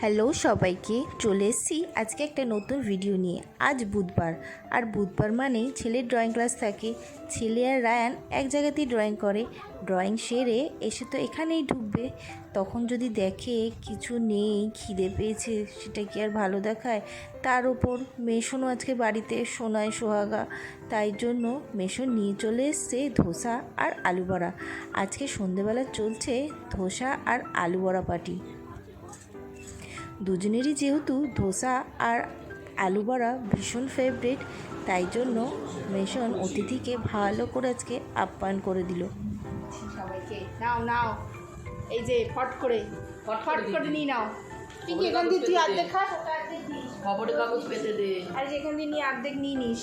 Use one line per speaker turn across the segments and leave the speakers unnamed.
Hello সবাইকে, চলে এসেছি আজকে একটা নতুন ভিডিও নিয়ে। আজ বুধবার। আর বুধবার মানে ছেলের ড্রয়িং ক্লাস থাকে। ছেলে আর রায়ান এক জায়গাতেই ড্রয়িং করে। ড্রয়িং সেরে এসে তো এখানেই ঢুকবে। তখন যদি দেখে কিছু নেই, খিদে পেয়েছে, সেটা কি আর ভালো দেখায়? তার ওপর মেশনও আজকে বাড়িতে সোনায় সোহাগা। তাই জন্য মেশন নিয়ে চলে এসছে ধোসা আর আলু বড়া আজকে সন্ধেবেলা চলছে ধোসা আর আলু বড়া পার্টি দুজনেরই যেহেতু ধোসা আর আলু বড়া ভীষণ ফেভারিট তাই জন্য মেশন অতিথিকে ভালো করে আজকে আপ্যায়ন করে দিল।
সবাইকে নাও নাও। এই যে ফট করে ফট করে নিয়ে নাও। এখান দিয়ে তুই অর্ধেক
খবরের কাগজ পেতে দে।
আর যেখান দিয়ে নিয়ে অর্ধেক নিয়ে নিস।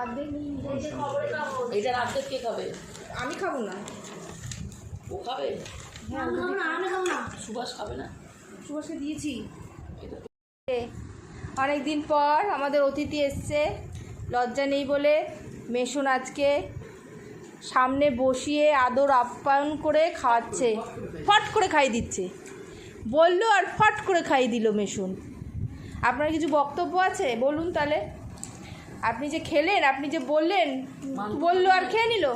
অর্ধেক নিয়ে নিস।
রাত্রে কে খাবে?
আমি খাব না।
ও খাবে?
হ্যাঁ না আমি খাব না।
সুভাষ খাবে না?
সুভাষকে দিয়েছি। অনেক দিন পর আমাদের অতিথি এসছে। লজ্জা নেই বলে মেশুন আজকে সামনে বসিয়ে আদর আপ্যায়ন করে খাওয়াচ্ছে। ফট করে খাইয়ে দিচ্ছে। বলল আর ফট করে খাইয়ে দিল মেশুন। আপনার কিছু বক্তব্য আছে? বলুন তাহলে। আপনি যে খেলেন, আপনি যে বললেন, বলল আর খেয়ে নিল?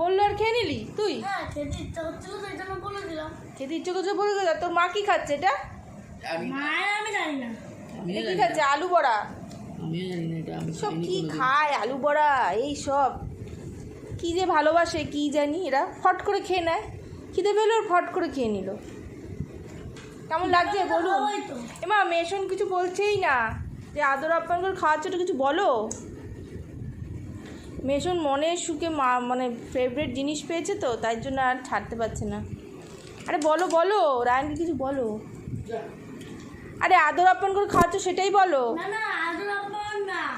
বলল আর খেয়ে নিলি? তুই?
হ্যাঁ খেতে ইচ্ছা হচ্ছিল তো এই জন্য বলে দিলাম।
খেতে ইচ্ছে করছে বলে গেল তোর মা কি খাচ্ছে এটা?
আমি
আমি জানি না।
কি খাচ্ছে? আলু বড়া। সব কি খায় আলু বড়া এই সব। কি যে ভালোবাসে কি জানি এরা। ফট করে খেয়ে নেয়। খিদে পেল আর ফট করে খেয়ে নিল। কেমন লাগছে বলুন? এমা মেশন কিছু বলছেই না। যে আদর আপ্যায়ন করে খাওয়াচ্ছে ওটা কিছু বলো? মেশন মনে সুখে মা মানে ফেভারিট জিনিস পেয়েছে তো তাই জন্য আর ছাড়তে পারছে না। আরে বলো বলো রায়নকে কিছু বলো। আরে আদর আপ্যায়ন করে খাওয়াচ্ছ সেটাই বলো।
না না আদর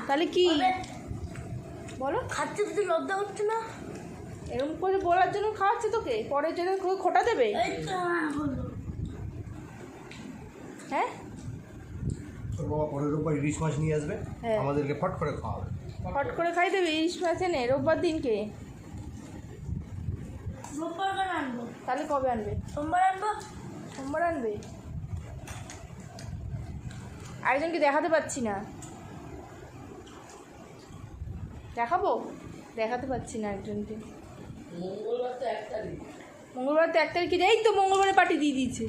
তাহলে কি? বলো
খাচ্ছে যদি লজ্জা হচ্ছে না?
এরকম করে বলার জন্য খাওয়াচ্ছে তোকে? পরের জন্য তোকে খোটা দেবে?
হ্যাঁ,
হ্যাঁ?
তোর বাবা পরের রোববার ইলিশ মাছ নিয়ে আসবে
হ্যাঁ।
আমাদেরকে ফট করে খাওয়াবে।
ফট করে খাই দেবে ইলিশ মাছ এনে রোববার দিনকে।
রোববার কেন আনব?
তাহলে কবে আনবে?
সোমবার আনব?
সোমবার আনবে? আরেকজনকে দেখাতে পাচ্ছি না। দেখাবো? দেখাতে পাচ্ছি না একজনকে
মঙ্গলবার তো এক তারিখ
মঙ্গলবার তো এক তারিখে এই তো মঙ্গলবারে পার্টি দিয়ে দিয়েছে।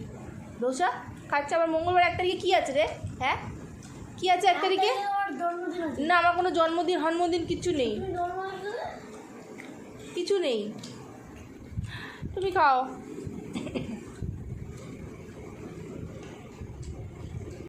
দোসা খাচ্ছে আবার মঙ্গলবার এক তারিখে কী আছে রে? হ্যাঁ? কী আছে এক তারিখে? না আমার কোনো জন্মদিন হন্মদিন কিছু নেই। কিছু নেই। তুমি খাও।